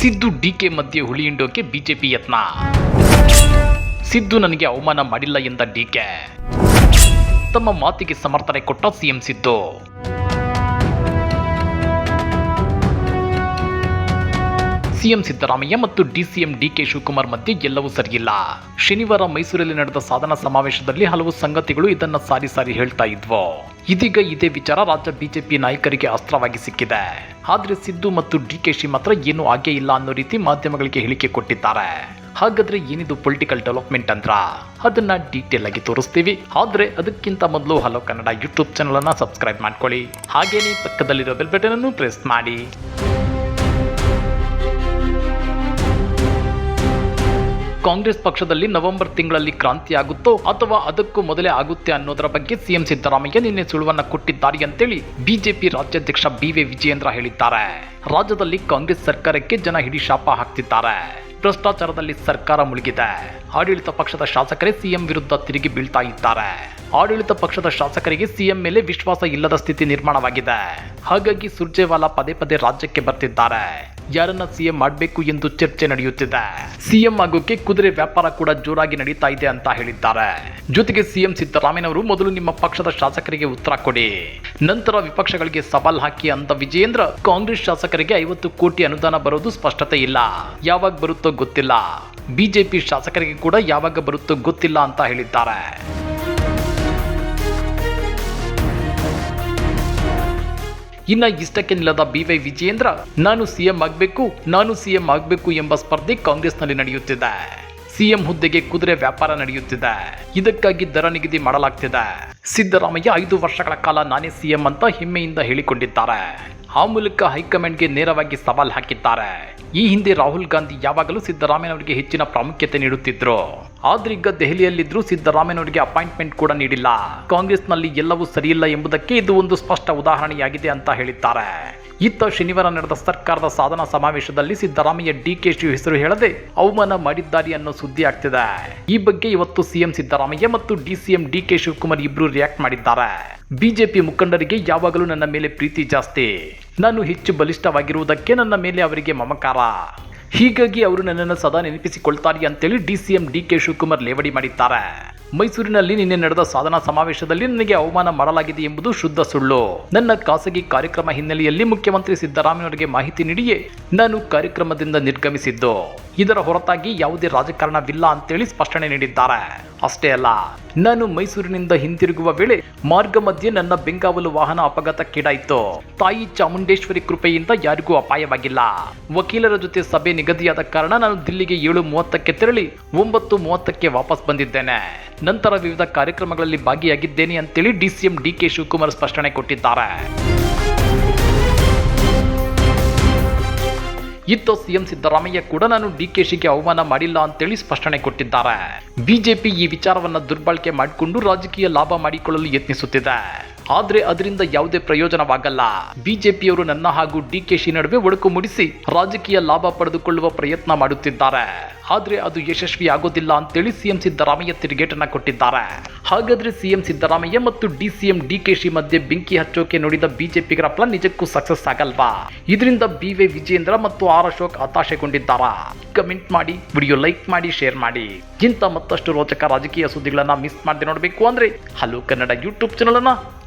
Siddu DK ಮಧ್ಯೆ ಹುಳಿ ಹಿಂಡೋಕೆ BJP ಯತ್ನ. ಸಿದ್ದು ನನಗೆ ಅವಮಾನ ಮಾಡಿಲ್ಲ ಎಂದ ಡಿಕೆ ತಮ್ಮ ಮಾತಿಗೆ ಸಮರ್ಥನೆ ಕೊಟ್ಟ ಸಿಎಂ ಸಿದ್ದು. ಸಿಎಂ ಸಿದ್ದರಾಮಯ್ಯ ಮತ್ತು ಡಿಸಿಎಂ ಡಿಕೆ ಶಿವಕುಮಾರ್ ಮಧ್ಯೆ ಎಲ್ಲವೂ ಸರಿಯಿಲ್ಲ. ಶನಿವಾರ ಮೈಸೂರಲ್ಲಿ ನಡೆದ ಸಾಧನ ಸಮಾವೇಶದಲ್ಲಿ ಹಲವು ಸಂಗತಿಗಳು ಇದನ್ನ ಸಾರಿ ಸಾರಿ ಹೇಳ್ತಾ ಇದ್ವು. ಇದೀಗ ಇದೇ ವಿಚಾರ ರಾಜ್ಯ ಬಿಜೆಪಿ ನಾಯಕರಿಗೆ ಅಸ್ತ್ರವಾಗಿ ಸಿಕ್ಕಿದೆ. ಆದ್ರೆ ಸಿದ್ದು ಮತ್ತು ಡಿಕೆಶಿ ಮಾತ್ರ ಏನೂ ಆಗೇ ಇಲ್ಲ ಅನ್ನೋ ರೀತಿ ಮಾಧ್ಯಮಗಳಿಗೆ ಹೇಳಿಕೆ ಕೊಟ್ಟಿದ್ದಾರೆ. ಹಾಗಾದ್ರೆ ಏನಿದು ಪೊಲಿಟಿಕಲ್ ಡೆವಲಪ್ಮೆಂಟ್ ಅಂದ್ರ? ಅದನ್ನ ಡೀಟೇಲ್ ಆಗಿ ತೋರಿಸ್ತೀವಿ. ಆದ್ರೆ ಅದಕ್ಕಿಂತ ಮೊದಲು ಹಲೋ ಕನ್ನಡ ಯೂಟ್ಯೂಬ್ ಚಾನಲ್ ಅನ್ನ ಸಬ್ಸ್ಕ್ರೈಬ್ ಮಾಡ್ಕೊಳ್ಳಿ. ಹಾಗೇನೆ ಪಕ್ಕದಲ್ಲಿರೋ ಬೆಲ್ ಬಟನ್ ಅನ್ನು ಪ್ರೆಸ್ ಮಾಡಿ. ಕಾಂಗ್ರೆಸ್ ಪಕ್ಷದಲ್ಲಿ ನವೆಂಬರ್ ತಿಂಗಳಲ್ಲಿ ಕ್ರಾಂತಿ ಆಗುತ್ತೋ ಅಥವಾ ಅದಕ್ಕೂ ಮೊದಲೇ ಆಗುತ್ತೆ ಅನ್ನೋದರ ಬಗ್ಗೆ ಸಿಎಂ ಸಿದ್ದರಾಮಯ್ಯ ನಿನ್ನೆ ಸುಳುವನ್ನ ಕೊಟ್ಟಿದ್ದಾರೆ ಅಂತೇಳಿ ಬಿಜೆಪಿ ರಾಜ್ಯಾಧ್ಯಕ್ಷ ಬಿ ವಿ ವಿಜಯೇಂದ್ರ ಹೇಳಿದ್ದಾರೆ. ರಾಜ್ಯದಲ್ಲಿ ಕಾಂಗ್ರೆಸ್ ಸರ್ಕಾರಕ್ಕೆ ಜನ ಹಿಡಿ ಶಾಪ ಹಾಕ್ತಿದ್ದಾರೆ. ಭ್ರಷ್ಟಾಚಾರದಲ್ಲಿ ಸರ್ಕಾರ ಮುಳುಗಿದೆ. ಆಡಳಿತ ಪಕ್ಷದ ಶಾಸಕರೇ ಸಿಎಂ ವಿರುದ್ಧ ತಿರುಗಿ ಬೀಳ್ತಾ ಇದ್ದಾರೆ. ಆಡಳಿತ ಪಕ್ಷದ ಶಾಸಕರಿಗೆ ಸಿಎಂ ಮೇಲೆ ವಿಶ್ವಾಸ ಇಲ್ಲದ ಸ್ಥಿತಿ ನಿರ್ಮಾಣವಾಗಿದೆ. ಹಾಗಾಗಿ ಸುರ್ಜೇವಾಲಾ ಪದೇ ಪದೇ ರಾಜ್ಯಕ್ಕೆ ಬರ್ತಿದ್ದಾರೆ. ಯಾರನ್ನ ಸಿಎಂ ಮಾಡಬೇಕು ಎಂದು ಚರ್ಚೆ ನಡೆಯುತ್ತಿದೆ. ಸಿಎಂ ಆಗೋಕೆ ಕುದುರೆ ವ್ಯಾಪಾರ ಕೂಡ ಜೋರಾಗಿ ನಡೀತಾ ಇದೆ ಅಂತ ಹೇಳಿದ್ದಾರೆ. ಜೊತೆಗೆ ಸಿಎಂ ಸಿದ್ದರಾಮಯ್ಯನವರು ಮೊದಲು ನಿಮ್ಮ ಪಕ್ಷದ ಶಾಸಕರಿಗೆ ಉತ್ತರ ಕೊಡಿ. ನಂತರ ವಿಪಕ್ಷಗಳಿಗೆ ಸವಾಲ್ ಹಾಕಿ ಅಂತ ವಿಜಯೇಂದ್ರ, ಕಾಂಗ್ರೆಸ್ ಶಾಸಕರಿಗೆ ಐವತ್ತು ಕೋಟಿ ಅನುದಾನ ಬರೋದು ಸ್ಪಷ್ಟತೆ ಇಲ್ಲ. ಯಾವಾಗ ಬರುತ್ತೋ ಗೊತ್ತಿಲ್ಲ. ಬಿಜೆಪಿ ಶಾಸಕರಿಗೆ ಕೂಡ ಯಾವಾಗ ಬರುತ್ತೋ ಗೊತ್ತಿಲ್ಲ ಅಂತ ಹೇಳಿದ್ದಾರೆ. ಇನ್ನ ಇಷ್ಟಕ್ಕೆ ನಿಲ್ಲದ ಬಿವೈ ವಿಜಯೇಂದ್ರ, ನಾನು ಸಿಎಂ ಆಗಬೇಕು, ನಾನು ಸಿಎಂ ಆಗಬೇಕು ಎಂಬ ಸ್ಪರ್ಧೆ ಕಾಂಗ್ರೆಸ್ನಲ್ಲಿ ನಡೆಯುತ್ತಿದೆ. ಸಿಎಂ ಹುದ್ದೆಗೆ ಕುದುರೆ ವ್ಯಾಪಾರ ನಡೆಯುತ್ತಿದೆ. ಇದಕ್ಕಾಗಿ ದರ ನಿಗದಿ ಮಾಡಲಾಗ್ತಿದೆ. ಸಿದ್ದರಾಮಯ್ಯ ಐದು ವರ್ಷಗಳ ಕಾಲ ನಾನೇ ಸಿಎಂ ಅಂತ ಹೆಮ್ಮೆಯಿಂದ ಹೇಳಿಕೊಂಡಿದ್ದಾರೆ. ಆ ಮೂಲಕ ಹೈಕಮಾಂಡ್ಗೆ ನೇರವಾಗಿ ಸವಾಲ್ ಹಾಕಿದ್ದಾರೆ. ಈ ಹಿಂದೆ ರಾಹುಲ್ ಗಾಂಧಿ ಯಾವಾಗಲೂ ಸಿದ್ದರಾಮಯ್ಯನವರಿಗೆ ಹೆಚ್ಚಿನ ಪ್ರಾಮುಖ್ಯತೆ ನೀಡುತ್ತಿದ್ರು. ಆದ್ರೆ ಈಗ ದೆಹಲಿಯಲ್ಲಿದ್ದರೂ ಸಿದ್ದರಾಮಯ್ಯನವರಿಗೆ ಅಪಾಯಿಂಟ್ಮೆಂಟ್ ಕೂಡ ನೀಡಿಲ್ಲ. ಕಾಂಗ್ರೆಸ್ನಲ್ಲಿ ಎಲ್ಲವೂ ಸರಿಯಿಲ್ಲ ಎಂಬುದಕ್ಕೆ ಇದು ಒಂದು ಸ್ಪಷ್ಟ ಉದಾಹರಣೆಯಾಗಿದೆ ಅಂತ ಹೇಳಿದ್ದಾರೆ. ಇತ್ತ ಶನಿವಾರ ನಡೆದ ಸರ್ಕಾರದ ಸಾಧನಾ ಸಮಾವೇಶದಲ್ಲಿ ಸಿದ್ದರಾಮಯ್ಯ ಡಿಕೆಶಿ ಹೆಸರು ಹೇಳದೆ ಅವಮಾನ ಮಾಡಿದ್ದಾರೆ ಅನ್ನೋ ಸುದ್ದಿ ಆಗ್ತಿದೆ. ಈ ಬಗ್ಗೆ ಇವತ್ತು ಸಿಎಂ ಸಿದ್ದರಾಮಯ್ಯ ಮತ್ತು ಡಿಸಿಎಂ ಡಿಕೆ ಶಿವಕುಮಾರ್ ಇಬ್ರು ರಿಯಾಕ್ಟ್ ಮಾಡಿದ್ದಾರೆ. ಬಿಜೆಪಿ ಮುಖಂಡರಿಗೆ ಯಾವಾಗಲೂ ನನ್ನ ಮೇಲೆ ಪ್ರೀತಿ ಜಾಸ್ತಿ. ನಾನು ಹೆಚ್ಚು ಬಲಿಷ್ಠವಾಗಿರುವುದಕ್ಕೆ ನನ್ನ ಮೇಲೆ ಅವರಿಗೆ ಮಮಕಾರ. ಹೀಗಾಗಿ ಅವರು ನನ್ನನ್ನು ಸದಾ ನೆನಪಿಸಿಕೊಳ್ತಾರೆ ಅಂತೇಳಿ ಡಿಸಿಎಂ ಡಿಕೆ ಶಿವಕುಮಾರ್ ಲೇವಡಿ ಮಾಡಿದ್ದಾರೆ. ಮೈಸೂರಿನಲ್ಲಿ ನಿನ್ನೆ ನಡೆದ ಸಾಧನಾ ಸಮಾವೇಶದಲ್ಲಿ ನನಗೆ ಅವಮಾನ ಮಾಡಲಾಗಿದೆ ಎಂಬುದು ಶುದ್ಧ ಸುಳ್ಳು. ನನ್ನ ಖಾಸಗಿ ಕಾರ್ಯಕ್ರಮ ಹಿನ್ನೆಲೆಯಲ್ಲಿ ಮುಖ್ಯಮಂತ್ರಿ ಸಿದ್ದರಾಮಯ್ಯನವರಿಗೆ ಮಾಹಿತಿ ನೀಡಿಯೇ ನಾನು ಕಾರ್ಯಕ್ರಮದಿಂದ ನಿರ್ಗಮಿಸಿದ್ದು. ಇದರ ಹೊರತಾಗಿ ಯಾವುದೇ ರಾಜಕಾರಣವಿಲ್ಲ ಅಂತೇಳಿ ಸ್ಪಷ್ಟನೆ ನೀಡಿದ್ದಾರೆ. ಅಷ್ಟೇ ಅಲ್ಲ, ನಾನು ಮೈಸೂರಿನಿಂದ ಹಿಂತಿರುಗುವ ವೇಳೆ ಮಾರ್ಗ ಮಧ್ಯೆ ನನ್ನ ಬೆಂಗಾವಲು ವಾಹನ ಅಪಘಾತಕ್ಕೀಡಾಯಿತು ತಾಯಿ ಚಾಮುಂಡೇಶ್ವರಿ ಕೃಪೆಯಿಂದ ಯಾರಿಗೂ ಅಪಾಯವಾಗಿಲ್ಲ. ವಕೀಲರ ಜೊತೆ ಸಭೆ ನಿಗದಿಯಾದ ಕಾರಣ ನಾನು ದಿಲ್ಲಿಗೆ ಏಳು ಮೂವತ್ತಕ್ಕೆ ತೆರಳಿ ಒಂಬತ್ತು ಮೂವತ್ತಕ್ಕೆ ವಾಪಸ್ ಬಂದಿದ್ದೇನೆ. ನಂತರ ವಿವಿಧ ಕಾರ್ಯಕ್ರಮಗಳಲ್ಲಿ ಭಾಗಿಯಾಗಿದ್ದೇನೆ ಅಂತೇಳಿ ಡಿಸಿಎಂ ಡಿಕೆ ಶಿವಕುಮಾರ್ ಸ್ಪಷ್ಟನೆ ಕೊಟ್ಟಿದ್ದಾರೆ. ಇತ್ತ ಸಿಎಂ ಸಿದ್ದರಾಮಯ್ಯ ಕೂಡ ನಾನು ಡಿಕೆಶಿಗೆ ಅವಮಾನ ಮಾಡಿಲ್ಲ ಅಂತೇಳಿ ಸ್ಪಷ್ಟನೆ ಕೊಟ್ಟಿದ್ದಾರೆ. ಬಿಜೆಪಿ ಈ ವಿಚಾರವನ್ನ ದುರ್ಬಳಕೆ ಮಾಡಿಕೊಂಡು ರಾಜಕೀಯ ಲಾಭ ಮಾಡಿಕೊಳ್ಳಲು ಯತ್ನಿಸುತ್ತಿದೆ. ಆದ್ರೆ ಅದರಿಂದ ಯಾವುದೇ ಪ್ರಯೋಜನವಾಗಲ್ಲ. ಬಿಜೆಪಿಯವರು ನನ್ನ ಹಾಗೂ ಡಿ ಕೆ ಶಿ ನಡುವೆ ಒಡಕು ಮೂಡಿಸಿ ರಾಜಕೀಯ ಲಾಭ ಪಡೆದುಕೊಳ್ಳುವ ಪ್ರಯತ್ನ ಮಾಡುತ್ತಿದ್ದಾರೆ. ಆದ್ರೆ ಅದು ಯಶಸ್ವಿ ಆಗೋದಿಲ್ಲ ಅಂತೇಳಿ ಸಿಎಂ ಸಿದ್ದರಾಮಯ್ಯ ತಿರುಗೇಟನ್ನ ಕೊಟ್ಟಿದ್ದಾರೆ. ಹಾಗಾದ್ರೆ ಸಿಎಂ ಸಿದ್ದರಾಮಯ್ಯ ಮತ್ತು ಡಿ ಸಿಎಂ ಡಿ ಕೆ ಶಿ ಮಧ್ಯೆ ಬೆಂಕಿ ಹಚ್ಚೋಕೆ ನೋಡಿದ ಬಿಜೆಪಿಗರ ಪ್ಲಾನ್ ನಿಜಕ್ಕೂ ಸಕ್ಸಸ್ ಆಗಲ್ವಾ? ಇದರಿಂದ ಬಿ ವಿಜೇಂದ್ರ ಮತ್ತು ಆರ್ ಅಶೋಕ್ ಹತಾಶೆಗೊಂಡಿದ್ದಾರಾ? ಕಮೆಂಟ್ ಮಾಡಿ, ವಿಡಿಯೋ ಲೈಕ್ ಮಾಡಿ, ಶೇರ್ ಮಾಡಿ. ಇಂಥ ಮತ್ತಷ್ಟು ರೋಚಕ ರಾಜಕೀಯ ಸುದ್ದಿಗಳನ್ನ ಮಿಸ್ ಮಾಡದೆ ನೋಡಬೇಕು ಅಂದ್ರೆ ಹಲೋ ಕನ್ನಡ ಯೂಟ್ಯೂಬ್ ಚಾನಲ್ ಅನ್ನ